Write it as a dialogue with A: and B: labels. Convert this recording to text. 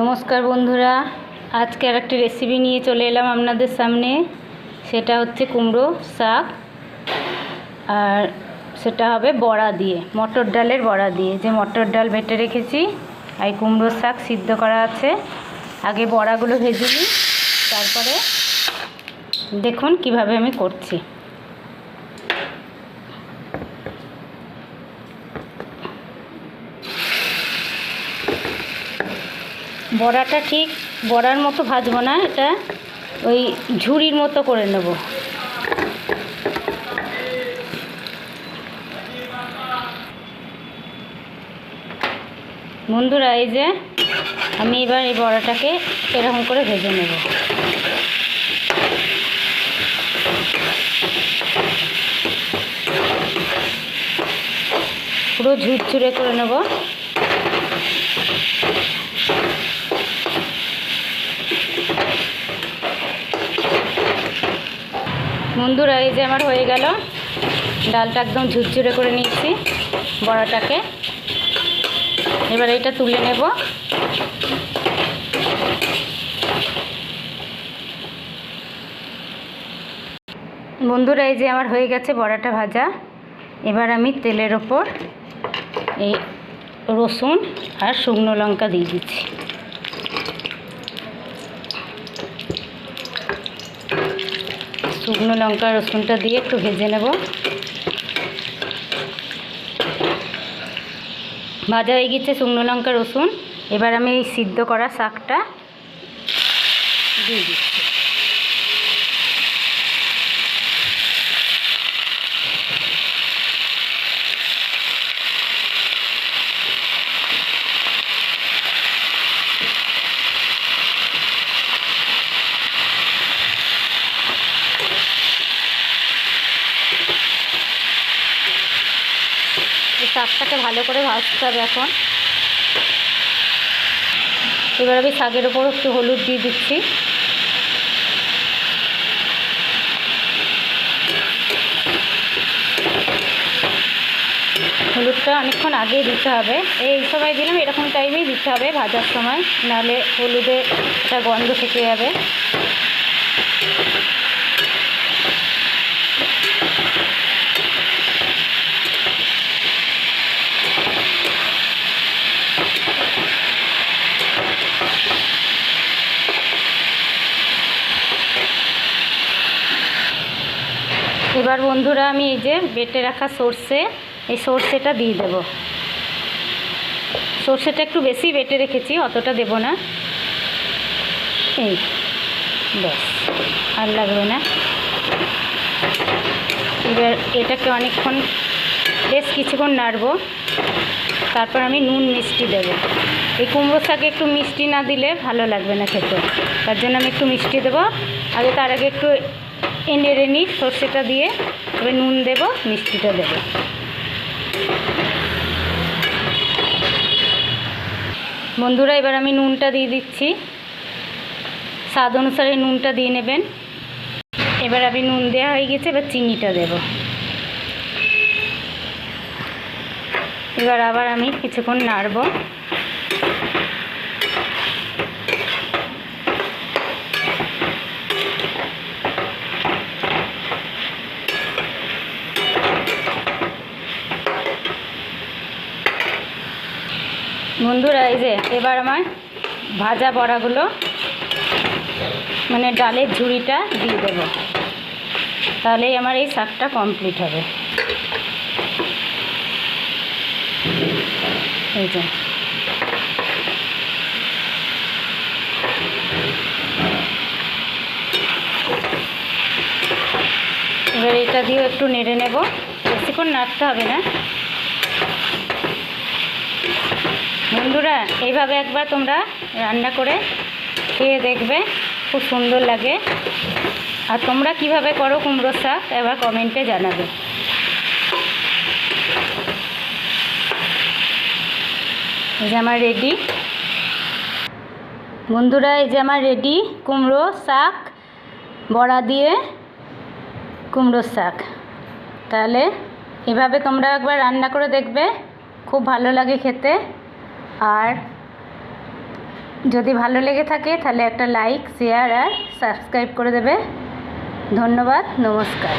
A: নমস্কার বন্ধুরা, আজকে আর একটি রেসিপি নিয়ে চলে এলাম আপনাদের সামনে। সেটা হচ্ছে কুমড়ো শাক, আর সেটা হবে বড়া দিয়ে, মটর ডালের বড়া দিয়ে। যে মটর ডাল বেটে রেখেছি, আর কুমড়ো শাক সিদ্ধ করা আছে। আগে বড়াগুলো ভেজে নিই, তারপরে দেখুন কীভাবে আমি করছি। বড়াটা ঠিক বড়ার মতো ভাজবো না, এটা ওই ঝুড়ির মতো করে নেব। বন্ধুরা, এই যে আমি এবার এই বড়াটাকে এরকম করে ভেজে নেব। পুরো ঝুরঝুরে করে নেব। বন্ধুরা এই যে আমার হয়ে গেল। ডালটা একদম ঝুরঝুরে করে নিচ্ছি বড়াটাকে। এবার এটা তুলে নেব। বন্ধুরা, এই যে আমার হয়ে গেছে বড়াটা ভাজা। এবার আমি তেলের ওপর এই রসুন আর শুকনো লঙ্কা দিয়ে দিচ্ছি। শুকনো লঙ্কা, রসুনটা দিয়ে একটু ভেজে নেব। ভাজা হয়ে গেছে শুকনো লঙ্কা, রসুন। এবার আমি এই সিদ্ধ করা শাকটা দিয়ে দিচ্ছি। শাকটাকে ভালো করে ভাজতে হবে এখন। এবার আমি শাকের ওপর একটু হলুদ দিয়ে দিচ্ছি। হলুদটা অনেকক্ষণ আগেই দিতে হবে। এই সময় দিলাম, এরকম টাইমেই দিতে হবে ভাজার সময়। নাহলে হলুদে একটা গন্ধ থেকে যাবে। এবার বন্ধুরা আমি এই যে বেটে রাখা সর্ষে, এই সর্ষেটা দিয়ে দেব। সর্ষেটা একটু বেশি বেটে রেখেছি, অতটা দেব না। এই, ব্যাস, আর লাগবে না। এবার এটাকে অনেকক্ষণ, বেশ কিছুক্ষণ নাড়বো। তারপর আমি নুন মিষ্টি দেব। এই কুমড়ো শাকে একটু মিষ্টি না দিলে ভালো লাগবে না খেতে। তার জন্য আমি একটু মিষ্টি দেবো। আগে তার আগে একটু নেড়ে নিই, সর্ষেটা দিয়ে তবে নুন দেব, মিষ্টিটা দেব। বন্ধুরা, এবার আমি নুনটা দিয়ে দিচ্ছি। স্বাদ অনুসারে নুনটা দিয়ে নেবেন। এবার আমি নুন দেওয়া হয়ে গেছে, এবার চিনিটা দেব। এবার আবার আমি কিছুক্ষণ নাড়বো। বন্ধুরা, এই যে এবার আমার ভাজা বড়াগুলো মানে ডালের ঝুড়িটা দিয়ে দেব। তাহলেই আমার এই শাকটা কমপ্লিট হবে। এই যে। এবার এটা দিয়েও একটু নেড়ে নেব। বেশিক্ষণ নাড়তে হবে না। বন্ধুরা, এইভাবে একবার তোমরা রান্না করে খেয়ে দেখবে, খুব সুন্দর লাগে। আর তোমরা কীভাবে করো কুমড়ো শাক, এবার কমেন্টে জানাবে। এই যে আমার রেডি। বন্ধুরা, এই যে আমার রেডি কুমড়ো শাক, বড়া দিয়ে কুমড়োর শাক। তাহলে এভাবে তোমরা একবার রান্না করে দেখবে, খুব ভালো লাগে খেতে। আর যদি ভালো লেগে থাকে, তাহলে একটা লাইক শেয়ার আর সাবস্ক্রাইব করে দেবে। ধন্যবাদ, নমস্কার।